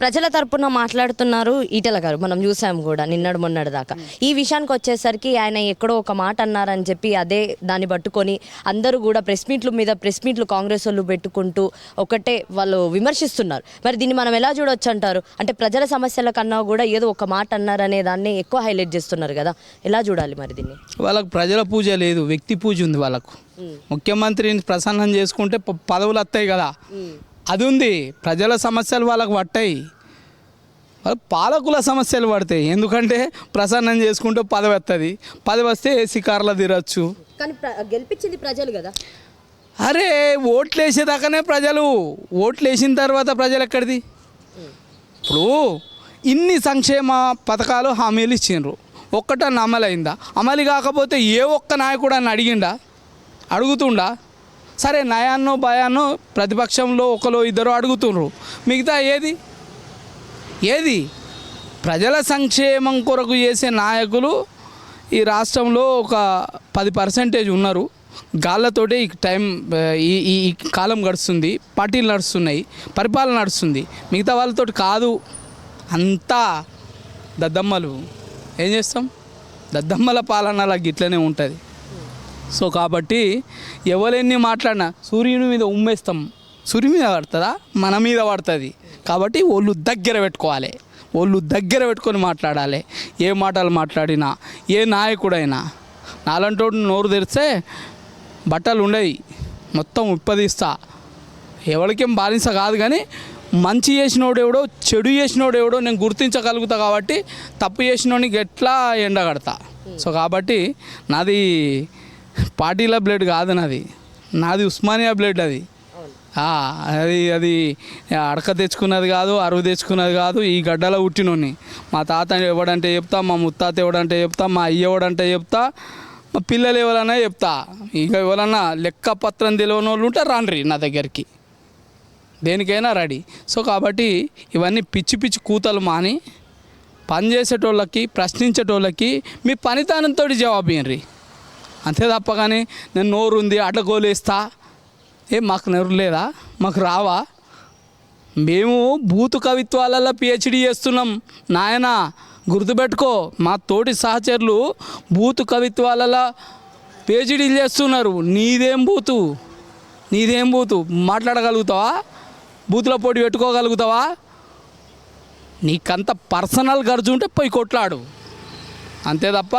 ప్రజల తరపున మాట్లాడుతున్నారు ఈటల గారు మనం చూసాం కూడా నిన్నడు మొన్నటి దాకా. ఈ విషయానికి వచ్చేసరికి ఆయన ఎక్కడో ఒక మాట అన్నారని చెప్పి అదే దాన్ని పట్టుకొని అందరూ కూడా ప్రెస్ మీట్లు మీద ప్రెస్ మీట్లు కాంగ్రెస్ వాళ్ళు పెట్టుకుంటూ ఒకటే వాళ్ళు విమర్శిస్తున్నారు. మరి దీన్ని మనం ఎలా చూడొచ్చు అంటారు? అంటే ప్రజల సమస్యల కన్నా కూడా ఏదో ఒక మాట అన్నారనే దాన్ని ఎక్కువ హైలైట్ చేస్తున్నారు కదా. ఎలా చూడాలి మరి దీన్ని? వాళ్ళకు ప్రజల పూజ లేదు వ్యక్తి పూజ ఉంది వాళ్ళకు. ముఖ్యమంత్రిని ప్రసన్నం చేసుకుంటే పదవులు వస్తాయి కదా. అది ఉంది ప్రజల సమస్యలు వాళ్ళకు పట్టాయి పాలకుల సమస్యలు పడతాయి. ఎందుకంటే ప్రసన్నం చేసుకుంటే పదవి వస్తుంది పదవి వస్తే ఏసీ కార్లో తిరగచ్చు కానీ గెలిపించింది ప్రజలు కదా? అరే ఓట్లు వేసేదాకానే ప్రజలు. ఓట్లు వేసిన తర్వాత ప్రజలు ఎక్కడిది? ఇప్పుడు ఇన్ని సంక్షేమ పథకాలు హామీలు ఇచ్చిండ్రు. ఒక్కటన్నా అమలైందా? అమలు కాకపోతే ఏ ఒక్క నాయకుడు అని అడిగిండా? అడుగుతుండా? సరే నయాన్నో భయాన్నో ప్రతిపక్షంలో ఒకరు ఇద్దరు అడుగుతుండ్రు. మిగతా ఏది? ఏది? ప్రజల సంక్షేమం కొరకు చేసే నాయకులు ఈ రాష్ట్రంలో ఒక పది పర్సెంటేజ్ ఉన్నారు. గాళ్ళతోటే ఈ టైం ఈ ఈ కాలం గడుస్తుంది. పార్టీలు నడుస్తున్నాయి. పరిపాలన నడుస్తుంది. మిగతా వాళ్ళతోటి కాదు. అంతా దద్దమ్మలు. ఏం చేస్తాం? దద్దమ్మల పాలన అలా గిట్లనే ఉంటుంది. సో కాబట్టి ఎవరెన్ని మాట్లాడినా సూర్యుని మీద ఉమ్మేస్తాం. సూర్యుని మీద పడుతుందా మన మీద పడుతుంది. కాబట్టి ఒళ్ళు దగ్గర పెట్టుకోవాలి. ఒళ్ళు దగ్గర పెట్టుకొని మాట్లాడాలి. ఏ మాటలు మాట్లాడినా ఏ నాయకుడైనా. నాలంటోడు నోరు తెరిస్తే బట్టలు ఉండవు మొత్తం ఉప్పదీస్తా. ఎవరికేం బానిస కాదు కానీ మంచి చేసినోడు ఎవడో చెడు చేసినోడు ఎవడో నేను గుర్తించగలుగుతా కాబట్టి తప్పు చేసినోడికి ఎట్లా ఎండగడతా. సో కాబట్టి నాది పార్టీల బ్లడ్ కాదు నాది నాది ఉస్మానియా బ్లడ్ అది. అది అది అడక తెచ్చుకున్నది కాదు అరువు తెచ్చుకున్నది కాదు ఈ గడ్డలో పుట్టినోని మా తాత ఎవడంటే చెప్తా మా ముత్తాత ఎవడంటే చెప్తా మా అయ్య ఎవడంటే చెప్తా మా పిల్లలు ఎవరన్నా చెప్తా. ఇక ఎవరన్నా లెక్క పత్రం తెలియని వాళ్ళు ఉంటే రాండ్రి నా దగ్గరికి. దేనికైనా రెడీ. సో కాబట్టి ఇవన్నీ పిచ్చి పిచ్చి కూతలు మాని పని చేసేటోళ్ళకి ప్రశ్నించేటోళ్ళకి మీ పనితనంతో జవాబు ఇయ్యండి. అంతే తప్ప కానీ నేను నోరు ఉంది అట్లా గోలేస్తా. ఏ మాకు నోరు లేదా? మాకు రావా? మేము బూతు కవిత్వాలలో పిహెచ్డి చేస్తున్నాం. నాయన గుర్తుపెట్టుకో మా తోటి సహచరులు బూతు కవిత్వాలలో పిహెచ్డీలు చేస్తున్నారు. నీదేం బూతు? నీదేం బూతు? మాట్లాడగలుగుతావా? బూతులో పోటీ పెట్టుకోగలుగుతావా? నీకంత పర్సనల్ గర్జు ఉంటే పోయి కొట్లాడు. అంతే తప్ప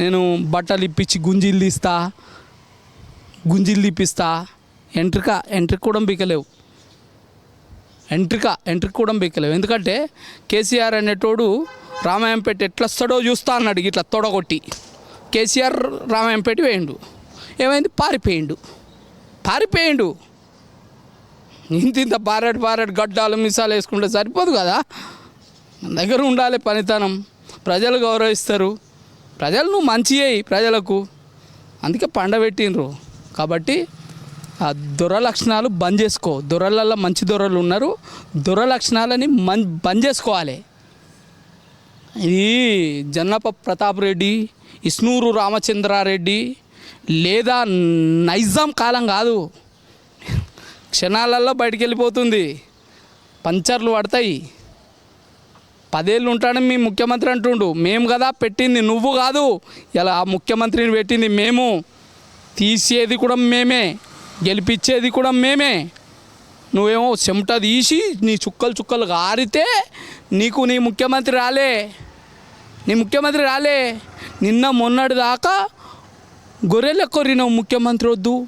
నేను బట్టలు ఇప్పించి గుంజీలు తీస్తా గుంజీలు తీపిస్తా. ఎంట్రిక ఎంట్రిక కూడా బీకలేవు ఎంట్రిక ఎంట్రిక కూడా బీకలేవు ఎందుకంటే కేసీఆర్ అనేటోడు రామాయంపేట ఎట్లా వస్తాడో చూస్తా అన్నాడు ఇట్లా తొడగొట్టి. కేసీఆర్ రామాయంపేట వేయండు. ఏమైంది? పారిపోయిండు. పారిపోయిండు. ఇంత ఇంత పారాడు పారాడు గడ్డాలు మిసాలు వేసుకుంటే సరిపోదు కదా? మన దగ్గర ఉండాలి పనితనం. ప్రజలు గౌరవిస్తారు. ప్రజలు నువ్వు మంచి చేయి ప్రజలకు. అందుకే పండబెట్టిండ్రు కాబట్టి ఆ దురలక్షణాలు బంద్ చేసుకో. దొరలల్లో మంచి దొరలు ఉన్నారు. దురలక్షణాలని మన్ బంద్ చేసుకోవాలి. ఈ జన్నప ప్రతాప్ రెడ్డి ఇస్నూరు రామచంద్రారెడ్డి లేదా నైజాం కాలం కాదు. క్షణాలలో బయటికి వెళ్ళిపోతుంది పంచర్లు పడతాయి. పదేళ్ళు ఉంటాడని మీ ముఖ్యమంత్రి అంటుండు. మేము కదా పెట్టింది నువ్వు కాదు. ఇలా ఆ ముఖ్యమంత్రిని పెట్టింది మేము. తీసేది కూడా మేమే. గెలిపించేది కూడా మేమే. నువ్వేమో చెమట తీసి నీ చుక్కలు చుక్కలు గారితే నీకు నీ ముఖ్యమంత్రి రాలే. నీ ముఖ్యమంత్రి రాలే. నిన్న మొన్నటి దాకా గొర్రెల కొరినావు ముఖ్యమంత్రి వద్దు.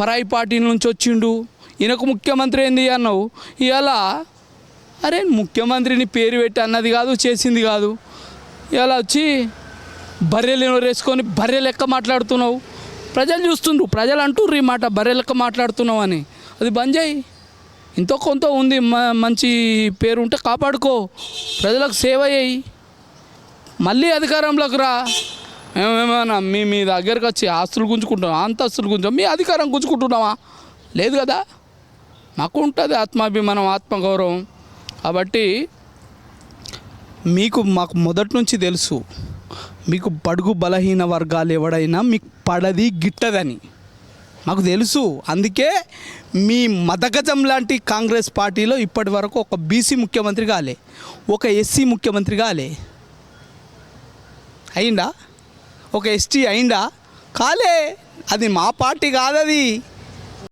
పరాయి పార్టీ నుంచి వచ్చిండు. ఈయనకు ముఖ్యమంత్రి ఏంది అన్నావు. ఇవాళ అరే ముఖ్యమంత్రిని పేరు పెట్టి అన్నది కాదు చేసింది కాదు. ఇలా వచ్చి బర్రెలు వేసుకొని బర్రె లెక్క మాట్లాడుతున్నావు. ప్రజలు చూస్తుండ్రు ప్రజలు అంటుర్రు ఈ మాట బర్రె లెక్క మాట్లాడుతున్నావు అని. అది బంద్ చేయి. ఇంతో కొంత ఉంది మ- మంచి పేరు ఉంటే కాపాడుకో. ప్రజలకు సేవ చేయి. మళ్ళీ అధికారంలోకి రా. మేమేమన్నా మీ మీ దగ్గరకు వచ్చి ఆస్తులు గుంజుకుంటాం అంతస్తులు గుంజాం మీ అధికారం గుంజుకుంటున్నామా లేదు కదా? మాకు ఉంటుంది ఆత్మాభిమానం ఆత్మగౌరవం. కాబట్టి మీకు మాకు మొదటి నుంచి తెలుసు మీకు బడుగు బలహీన వర్గాలు ఎవడైనా మీకు పడది గిట్టదని. మాకు తెలుసు. అందుకే మీ మదగజం లాంటి కాంగ్రెస్ పార్టీలో ఇప్పటి వరకు ఒక బీసీ ముఖ్యమంత్రి కాలే ఒక ఎస్సీ ముఖ్యమంత్రి కాలే. అయిందా? ఒక ఎస్టీ అయిందా? కాలే. అది మా పార్టీ కాదది.